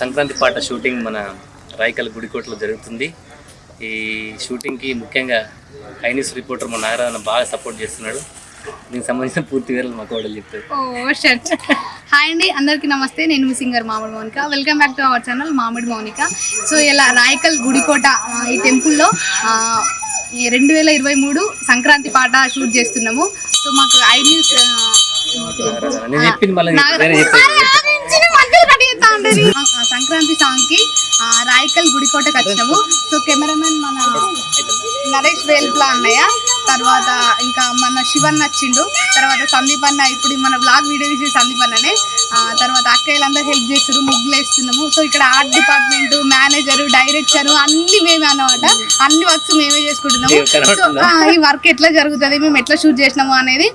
సంక్రాంతి పాట షూటింగ్ మన రాయకల్ గుడికోటలో జరుగుతుంది. ఈ షూటింగ్కి ముఖ్యంగా ఐనిస్ రిపోర్టర్ మన నాగరాజన బాగా సపోర్ట్ చేస్తున్నాడు. దీనికి సంబంధించిన పూర్తి వివరాలు మా కోడలు చెప్తారు. హాయ్ అండి అందరికీ నమస్తే. నేను మీ singer Mamidi Mounika. Welcome back to our channel Mamidi Mounika. So ఇలా రాయకల్ గుడికోట ఈ టెంపుల్లో రెండు వేల ఇరవై మూడు సంక్రాంతి పాట షూట్ చేస్తున్నాము. సో మాకు ఐ న్యూస్ చెప్పేది. సంక్రాంతి సాంగ్కి ఆ, రాయకల్ గుడికోటకి వచ్చినాము. సో కెమెరామెన్ మన నరేష్ వేల్ప్లా అన్నయ్య తర్వాత ఇంకా మన శివన్ వచ్చిండు. తర్వాత సందీప్ అన్న ఇప్పుడు మన బ్లాగ్ వీడియో తీసే సందీప్ అన్ననే. తర్వాత అక్కయ్యలందరూ హెల్ప్ చేస్తారు ముగ్గులు వేస్తున్నాము సో ఇక్కడ ఆర్ట్ డిపార్ట్మెంట్ మేనేజర్ డైరెక్టర్ అన్ని మేమే అన్నమాట. అన్ని వర్క్స్ మేమే చేసుకుంటున్నాము. సో ఈ వర్క్ ఎట్లా జరుగుతుంది మేము ఎట్లా షూట్ చేసినాము అనేది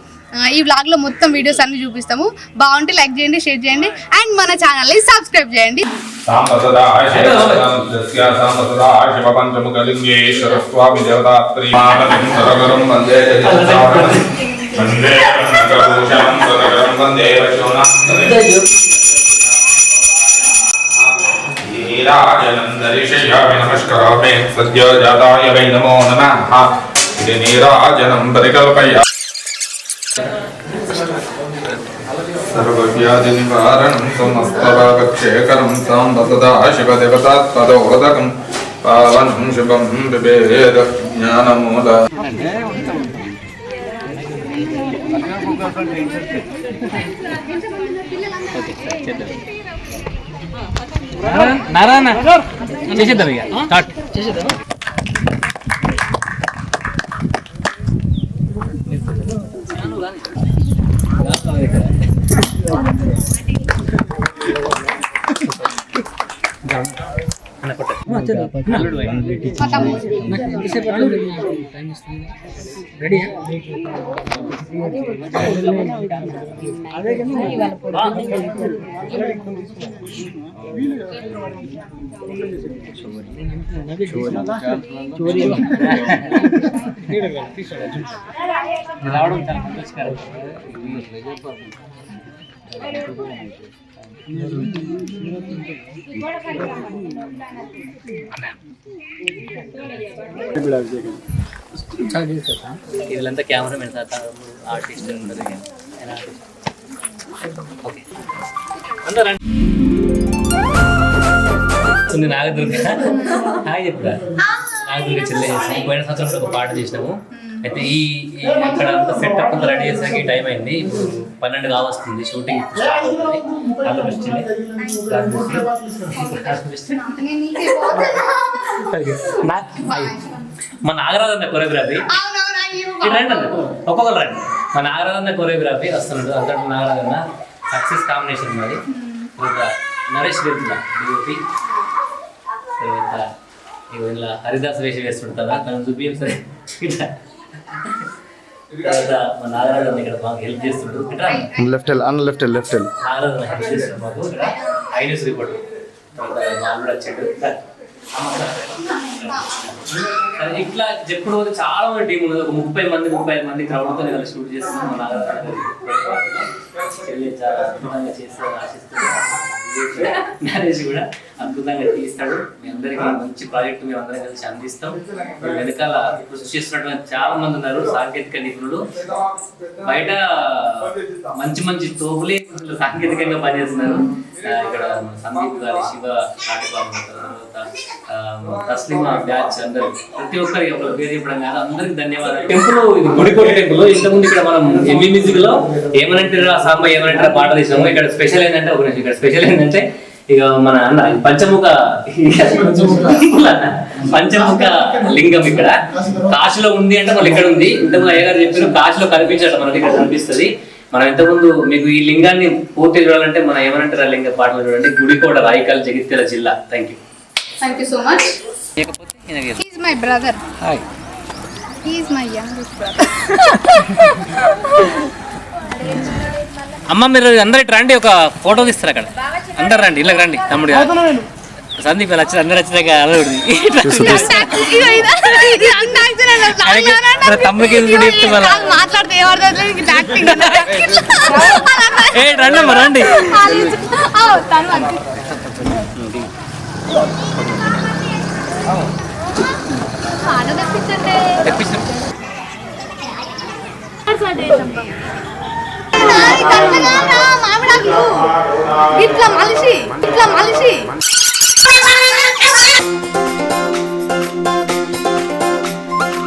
ఈ వ్లాగ్లో మొత్తం వీడియోస్ అన్ని చూపిస్తాము. బాగుంటే లైక్ చేయండి షేర్ చేయండి అండ్ మన ఛానల్ని సబ్స్క్రైబ్ చేయండి. నమస్కారం శివస్య వై నమో నమ. ఇది నీరాజనం పరికల్పయ్యా సర్వవ్యాధినివారణం సమస్తరాగక్షేకరం సాంబ సదా శివదేవతాత్పదోదకం పావనం శుభం బిభేద జ్ఞానమూల నారాయణ. చేసేద్దాం ఇక. స్టార్ట్. రావడం చాలా సంతోషకరం వీళ్ళంతా కెమెరామెన్ తాత ఆర్టిస్ట్ ఉంటారు ఓకే అందరూ రండి. నాగదుర్గ. హాయ్ చెప్పురా నాగదుర్గ చెల్లె. పోయిన సంవత్సరం ఒక పాట చేసినాము. అయితే ఈ ఈ ఇక్కడ అంతా సెటప్ అంతా రెడీ చేసాక టైం అయింది. పన్నెండు కావస్తుంది. షూటింగ్ స్టార్ట్ అవుతుంది. ఆల్ బెస్ట్ చెల్లి. God bless you. God bless you. నా- మా నాగరాజన్న కొరియోగ్రఫీ రండి. ఒక్కొక్కరు రండి. మా నాగరాజన్న కొరియోగ్రఫీ వస్తున్నాడు. అంతటి నాగరాజన్న సక్సెస్ కాంబినేషన్ మరి తర్వాత నరేష్ వెళ్తున్నా డిఓపి తర్వాత ఇలా హరిదాస్ వేషం వేస్తుంటుందా తను చూపి ఒకసారి ఇట్లా. తర్వాత మా ఇక్కడ మాకు హెల్ప్ లెఫ్ట్ అన్న లెఫ్ట్ లెఫ్ట్ హెల్ప్ చేస్తుండ్రు మాకు. ఇక్కడ ఐన్యూస్ రిపోర్ట్. తర్వాత మా అల్లుడు వచ్చాడు ఇట్లా. సరే, ఇట్లా చెప్పుడు పోతే చాలా మంది టీం ఉన్నది. ఒక ముప్పై మంది ముప్పై ఐదు మంది క్రౌడ్తో ఇలా షూట్ చేస్తున్నాం మా నాగరాజన్న చెల్లి చాలా అద్భుతంగా మ్యారేజ్ కూడా అద్భుతంగా తీస్తాడు. మీ అందరికీ మంచి ప్రాజెక్ట్ మేము అందరం కలిసి అందిస్తాం. వెనకాల కృషి చేస్తున్నటువంటి చాలా మంది ఉన్నారు సాంకేతిక నిపుణులు. బయట మంచి మంచి తోపులే సాంకేతికంగా పనిచేస్తున్నారు. ఇక్కడ సందీప్ గారి శివ నాటకం తర్వాత తస్లిమా బ్యాచ్ అందరు. ప్రతి ఒక్కరికి ఒకరు పేరు చెప్పడం కాదు అందరికి ధన్యవాదాలు. టెంపుల్ ఇది గుడికోట టెంపుల్. ఇంతకుముందు ఇక్కడ మనం ఎంబీ మ్యూజిక్లో ఏమనంటారా సాంబ ఏమనంటారా పాట తీసినాము ఇక్కడ స్పెషల్ ఏంటంటే ఒక నిమిషం ఇక్కడ స్పెషల్ ఏంటంటే ఇక మన అన్న పంచముఖ పంచముఖ. లింగం ఇక్కడ. కాశీలో ఉంది అంటే మళ్ళీ ఇక్కడ ఉంది. ఇంతకుముందు అయ్యగారు చెప్పారు కాశీలో కనిపించడం మనకి ఇక్కడ కనిపిస్తుంది. మనం ఇంతకుముందు మీకు ఈ లింగాన్ని పూర్తి చూడాలంటే మనం ఏమనంటారు ఆ లింగ పాటలు చూడండి. గుడికోట రాయికల్ జగిత్యాల జిల్లా. Thank you thank you so much he's my brother hi he's my youngest brother అమ్మ మీరు అందరు ఇటు రండి ఒక ఫోటో తీస్తారు అక్కడ. అందరు రండి ఇళ్ళకి రండి తమ్ముడు సందీప్ ఇలా వచ్చి అందరు వచ్చినాక అలవుడి తమ్ముడికి ఏ రండి అమ్మ రండి. తెప్పించండి ఇట్లా మలిసి ఇట్లా మలిసి.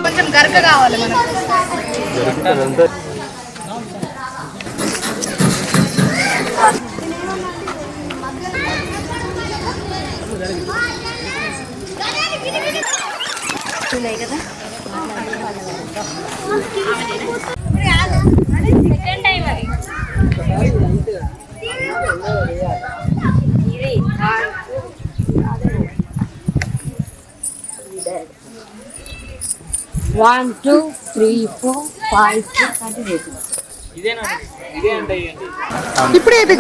కొంచెం గరక కావాలి మనకు. One, two, three, four, five, six, seven, eight. ఇప్పుడు ఇప్పుడు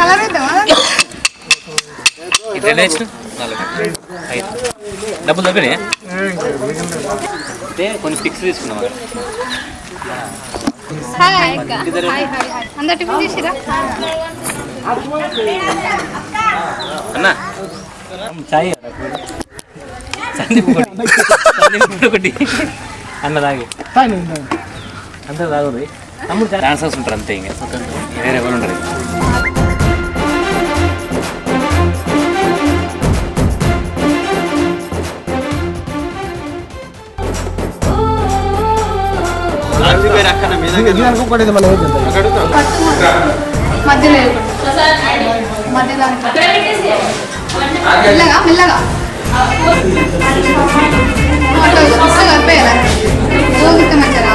కలర్ డబ్బులు తప్పినాయి అంటే కొన్ని ఫిక్స్ తీసుకున్నాం హాయ్ హాయ్ హాయ్ హాయ్ అందరు టిఫిన్ చేసిరా? అన్నా. చాయ్. ఒకటి. అన్న తాగి. తాగుది తమ్ముడు డాన్సర్స్ ఉంటారు అంతే ఇంకా. వేరే ఎవరు మెల్లగా మెల్లగా. అట్లా కలిపేయాలి మంచిగా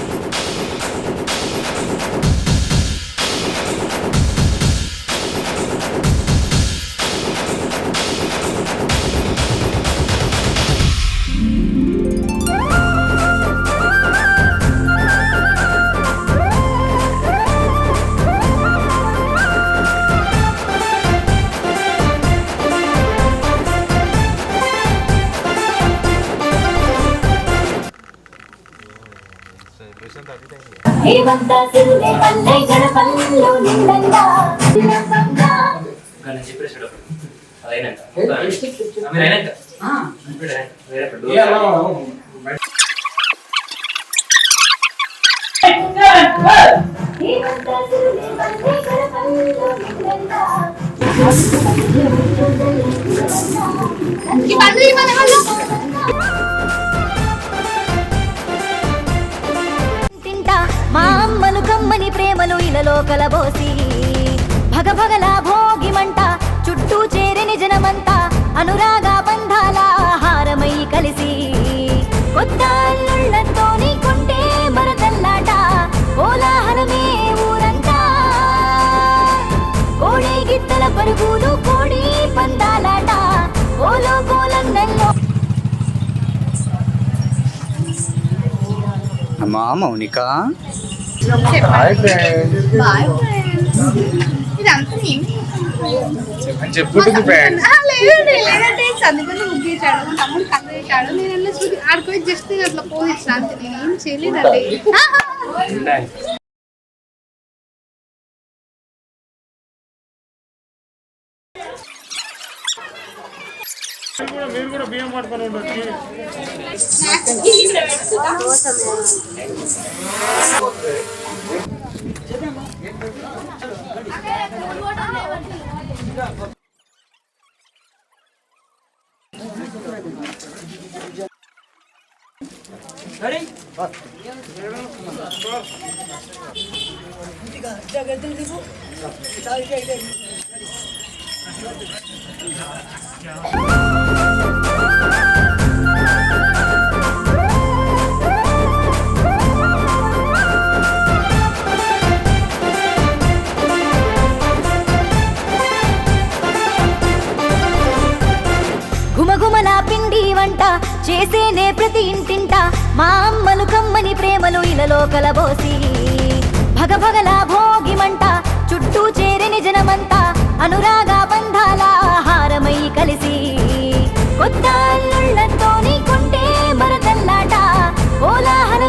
ఈ నిండంగా ఈ పండ్లు ప్రేమలు ఇలలో కలబోసి. భగభగల భోగిమంట చుట్టూ చేరిని జనమంతా అనురాగ బంధాల ఆహారమై కలిసి. కొత్త అల్లుళ్ళతోని కొంటే మరతల్లాట కోలాహలమే ఊరంతా. కోడి గిత్తల పరుగులు కోడి పందాలాట కోలో కోలందల్లో అమ్మా మౌనిక. చెప్పుకుంది ఫ్రెండ్స్ లేదంటే చదువుకుని ముగ్గు చేశాడు మా తమ్ముడు కథ చేశాడు నేను చూసి ఆడుకొని జస్ట్ అట్లా ఇచ్చిన అంతే నేను ఏం చేయలేదండి. కూడా బియ్యం పట్టుకొని ఉండొచ్చు జగద్దు ఘుమఘుమల పిండి వంట చేసేనే ప్రతి ఇంటింట. మా అమ్మలు కమ్మని ప్రేమలు ఇలలో కలబోసి. భగభగలా భోగిమంట చుట్టూ చేరని జనమంతా అనురాగ చేసి కొత్త అల్లుళ్ళతోని కొంటే బరదల్లాట ఓలాహల